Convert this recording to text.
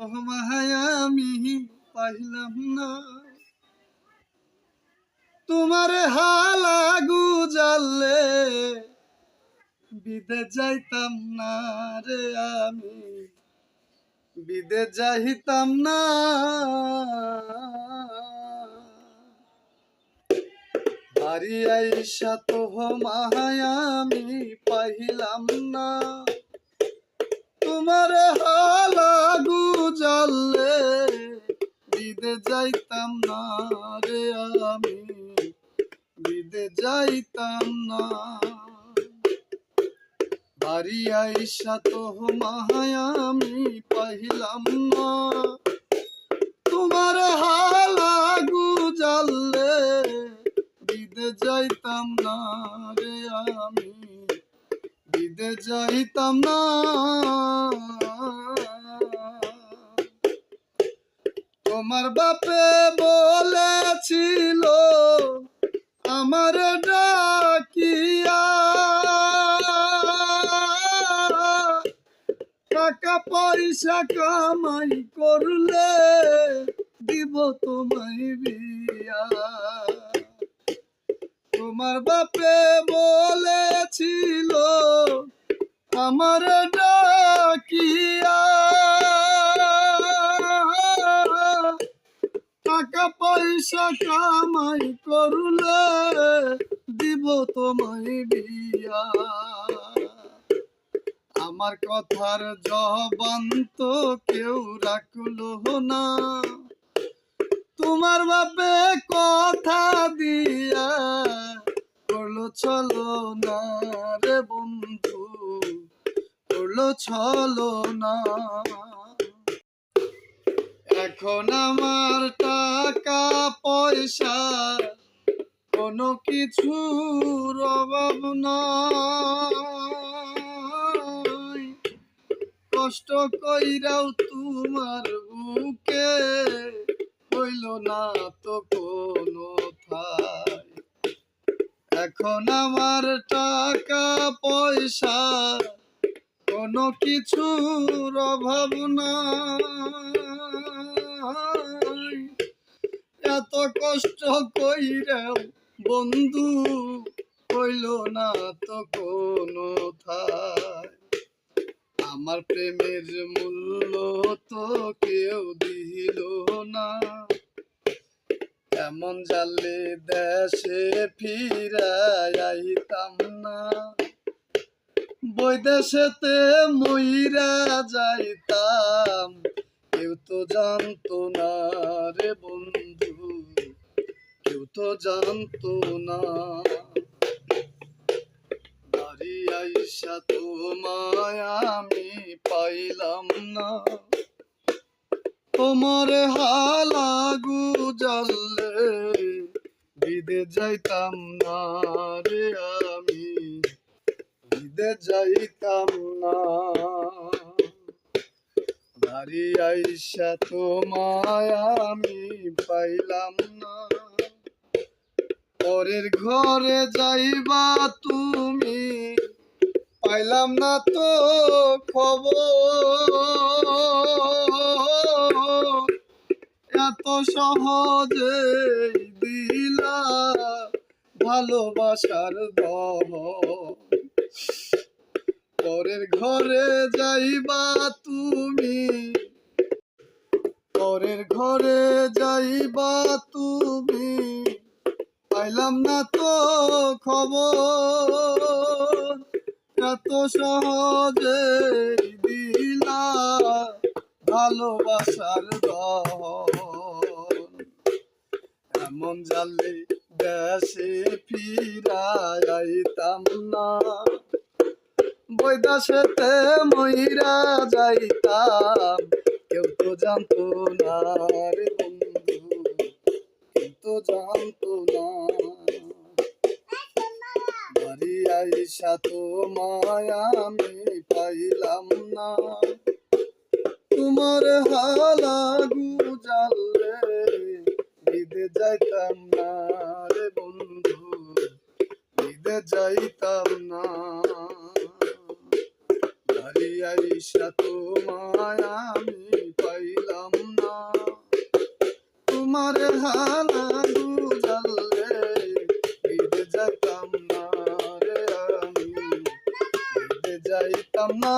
মাহায় আমি পাইলাম তোমার হালাগু জানলে বিদে যাইতাম না রে আমি। বিদে যাইতাম না। বাড়ি আইসা তো মাহায় আমি পাইলাম না। তোমার হালাগু যাইতাম না রে আমি বিদে যাইতাম না। বাড়ি আইসা তো মাহায় আমি পাইলাম না। তোমার হালাগু জানলে বিদে যাইতাম না রে আমি বিদে যাইতাম না। তোমার বাপে বলেছিল, আমার টাকা পয়সা কামাই করলে দিব তোমায় বিয়া। তোমার বাপে বলেছিল, আমার ডাকিয়া পয়সা কামাই করলে দিব তোমায় বিয়া আমার কথার জবান তো কেউ রাখল না। তোমার বাপে কথা দিয়া করল চলো না রে বন্ধু করল চলো না। এখন আমার টাকা, পয়সা কোনো কিছুর অভাব নাই। কষ্ট কইরাও তোমার বুকে হইল না তো কোনো ঠাই। এখন আমার টাকা, পয়সা কোনো কিছুর অভাব নাই। এত কষ্ট কইরাও বন্ধু হইল না তো কোনো আমার প্রেমের মূল্য তো কেউ দিল না। এমন জালে দেশে ফিরাইতাম না। বৈদেশেতে মইরা যাইতাম, কেউ তো জানতো না রে বন্ধু। কেউ তো জানতো না। আইসা তোমায় আমি পাইলাম না। তোমার হালাগু জানলে বিদে যাইতাম না রে আমি। বিদে যাইতাম না। বাড়ি আইসা তোমায় আমি পাইলাম না। পরের ঘরে যাইবা তুমি। পাইলাম না তো খবর। এত সহজে দিলা ভালোবাসার দহ পরের ঘরে যাইবা তুমি। পরের ঘরে যাইবা তুমি। পাইলাম না তো খবর। এত সহজে দিলা ভালোবাসার এমন জালে দেশে ফিরাইতাম না। বৈদাসেতে মইরা যাইতাম। কেউ তো জানতো না রে বন্ধু, কেউ তো জানতো আইসা তোমায় আমি পাইলাম না। তোমার হালা গুজাল রে বিদে যাইতাম না রে বন্ধু বিদে যাইতাম না। বাড়ি আইসা তোমায় আমি পাইলাম না। তোমার হালা যাইতাম না